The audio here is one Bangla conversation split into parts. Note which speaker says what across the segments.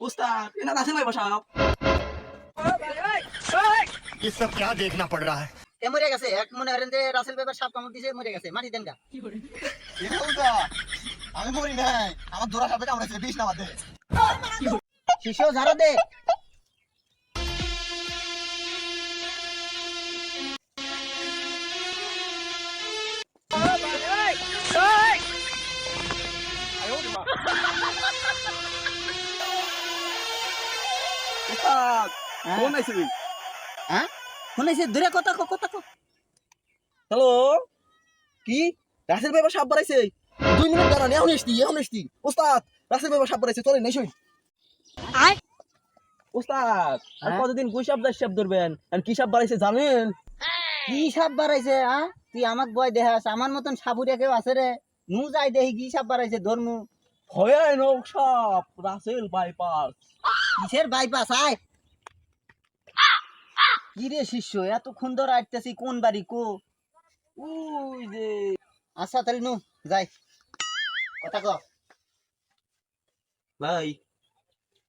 Speaker 1: উস্তাদ এনা রাসেল ভাই বসাব
Speaker 2: ये सब क्या देखना पड़ रहा है
Speaker 3: এ মরে গেছে এক মনে করেন যে রাসেল পেপার সাপ কামড় দিছে মরে গেছে মাটি দেন গা
Speaker 1: এটা উস্তাদ আমি মরি নাই আমার দোরা সাপে কামড়াইছে বিষ না মাঝে
Speaker 3: শিশু ঝাড়া দে হ্যাঁ?
Speaker 1: ফোন আইছে
Speaker 3: হ্যাঁ? দূরে কথা কো কথা কো
Speaker 1: হ্যালো? কি? রাসেল ভাই সাপ বাড়াইছে? দুই মিনিট দাঁড়ান এখন এসছি এখন এসছি উস্তাদ রাসেল ভাই সাপ বাড়াইছে চলেন নাই শুন আর
Speaker 3: হ্যাঁ?
Speaker 1: কতদিন গুই সাপ দাস সাপ ধরবেন? আর কি সাপ বাড়াইছে জানেন?
Speaker 3: কি সাপ বাড়াইছে তুই আমাক বয় দেখাস আমার মতন সাপুরিয়া কেউ আছে রে? নু যাই দেখি কি সাপ বাড়াইছে ধর্মু।
Speaker 1: ভয়ানক সাপ রাসেল বাইপাস
Speaker 3: কিসের বাইপাস আয়। কি রে শিষ্য এত সুন্দর আটতেছি কোন বাড়ি কো?
Speaker 1: ওই যে
Speaker 3: আচ্ছা তাহলে নু যাই। কথা ক।
Speaker 1: ভাই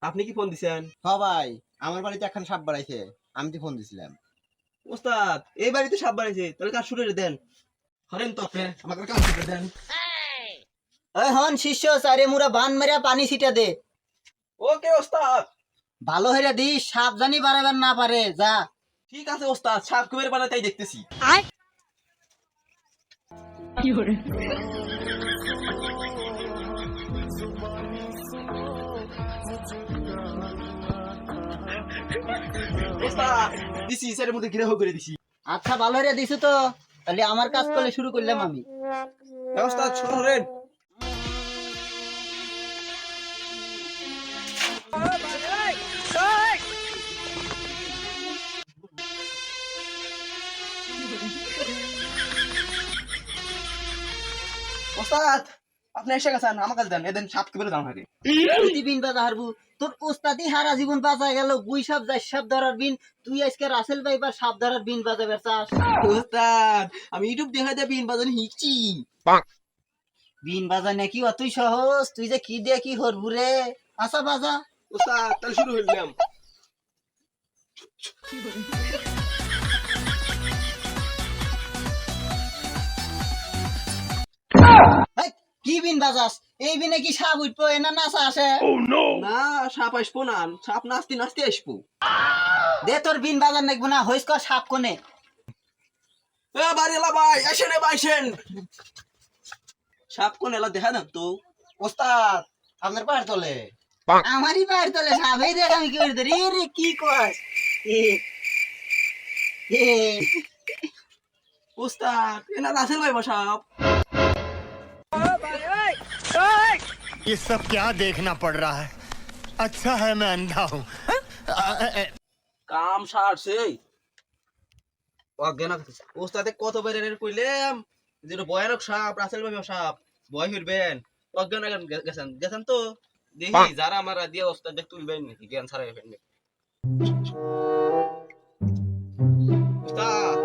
Speaker 1: আপনি কি ফোন দিছেন?
Speaker 4: হ ভাই আমার বাড়িতে এখন সাপ বাড়াইছে আমি তো ফোন দিছিলাম।
Speaker 1: ওস্তাদ এই বাড়িতে সাপ বাড়াইছে তাহলে কাজ শুরু দেন? হরেন তো আপনি আমাকে কাজ শুরু দেন?
Speaker 3: ওই হন শিষ্য সারে মুরা বান মেরা পানি ছিটা দে।
Speaker 1: ওকে ওস্তাদ।
Speaker 3: ভালো হইরা দিস সাবধানি বাড়াবার না পারে যা।
Speaker 1: ঠিক আছে ওস্তাদ সাপ কুবের তাই দেখতেছি। ওস্তাদ দিছি স্যারের মধ্যে গৃহ করে দিছি।
Speaker 3: আচ্ছা ভালো হইরা দিছো তো। তাহলে আমার কাজ করলে শুরু করলাম আমি।
Speaker 1: ওস্তাদ শুনুন ওস্তাদ আপনি এসে গেছেন আমার কাছে দেন এদিন সাপ কুবের দাম থাকে
Speaker 3: তুই বিন বাজা হারবু তোর ওস্তাদি হারা জীবন বাঁচা গেল গুই সাপ যাই সাপ ধরার বিন। তুই আজকে রাসেল ভাই বা সাপ ধরার বিন বাজা বেচাস
Speaker 1: ওস্তাদ আমি ইউটিউব দেখা দিয়ে বিন বাজান হিকছি
Speaker 3: বিন বাজা নাকি অতই সহজ তুই যে কি দিয়ে কি হরবু রে? আচ্ছা বাজা।
Speaker 1: ওস্তাদ তাহলে শুরু হইলাম
Speaker 3: কি বিন বাজাস এই বিনে কি সাপ উঠবো? এনা নাচা আসে?
Speaker 1: না সাপ আসব না সাপ নাচতে নাচতে আসব।
Speaker 3: দে তোর বিন বাজার নাকবো না হইস কর সাপ কোনে
Speaker 1: এ বাড়িলা ভাই আসেন এ ভাইসেন সাপ কোন এলা দেখা দেন তো।
Speaker 4: ওস্তাদ আপনার পায়ের তলে।
Speaker 3: আমারই পায়ের তলে সাপ এই দেখ আমি কি করে রে রে কি এ
Speaker 1: ওস্তাদ এনা রাসেল ভাই সাপ?
Speaker 2: ये सब क्या देखना पड़ रहा है अच्छा है मैं अंधा हूँ
Speaker 1: কাম সারছে অজ্ঞান ওস্তাদে কত বের কইলাম যেন ভয়ানক সাপ রাসেল ভাই সাপ ভয় ফিরবেন অজ্ঞান আগে গে- গেছেন গেছেন তো দেখি যারা আমার দিয়ে ওস্তাদ দেখ তুলবেন নাকি জ্ঞান ছাড়াই ফেলবে ওস্তাদ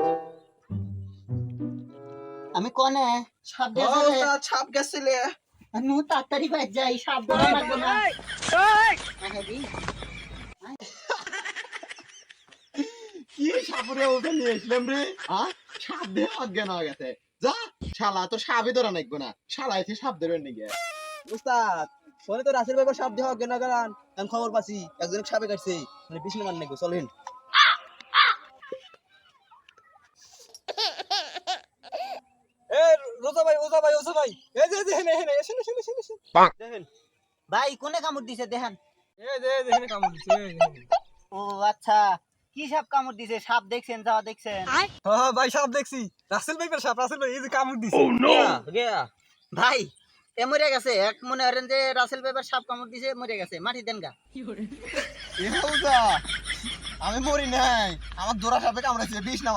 Speaker 3: আমি কনে সাপ
Speaker 1: ও,
Speaker 3: দেখে
Speaker 1: ওস্তাদ সাপ গেছিলে
Speaker 3: নু তাড়াতাড়ি বাজ যাই সাপ ধরা লাগবে না। হ্যাঁ।
Speaker 4: কি সাপুরে ওটা নিয়ে এসলাম রে? হ্যাঁ সাপ দিয়ে অজ্ঞান হয়ে গেছে। যা শালা তো সাপই ধরা নাকবো না। শালা এসে সাপ ধরবেন নাকি?
Speaker 1: উস্তাদ ফোনে তো রাসেল ভাই সাপ দেওয়া অজ্ঞান করান আমি খবর পাচ্ছি একজন সাপে কাটছে। মানে বিষ্ণু মান নাকি চলেন। ভাই ভাই। এই যে দেখেন এখানে এসেন এসেন এসেন এসেন দেখেন।
Speaker 3: ভাই কোনে কামড় দিছে দেখেন।
Speaker 1: এই যে দেখেন কামড় দিছে
Speaker 3: ও আচ্ছা। কি সাপ কামড় দিছে? সাপ দেখছেন যাওয়া দেখছেন।
Speaker 1: হ্যাঁ ভাই সাপ দেখছি। রাসেল ভাই সাপ রাসেল ভাই এই যে কামড় দিছে। ও নো
Speaker 3: ভাই এ মরে গেছে। এক মনে করেন যে রাসেল পেপার সাপ কামড় দিছে মরে গেছে। মাটি দেন গা।
Speaker 4: আমি মরি নাই। আমার দোরা সাপে কামড়াইছে বিষ না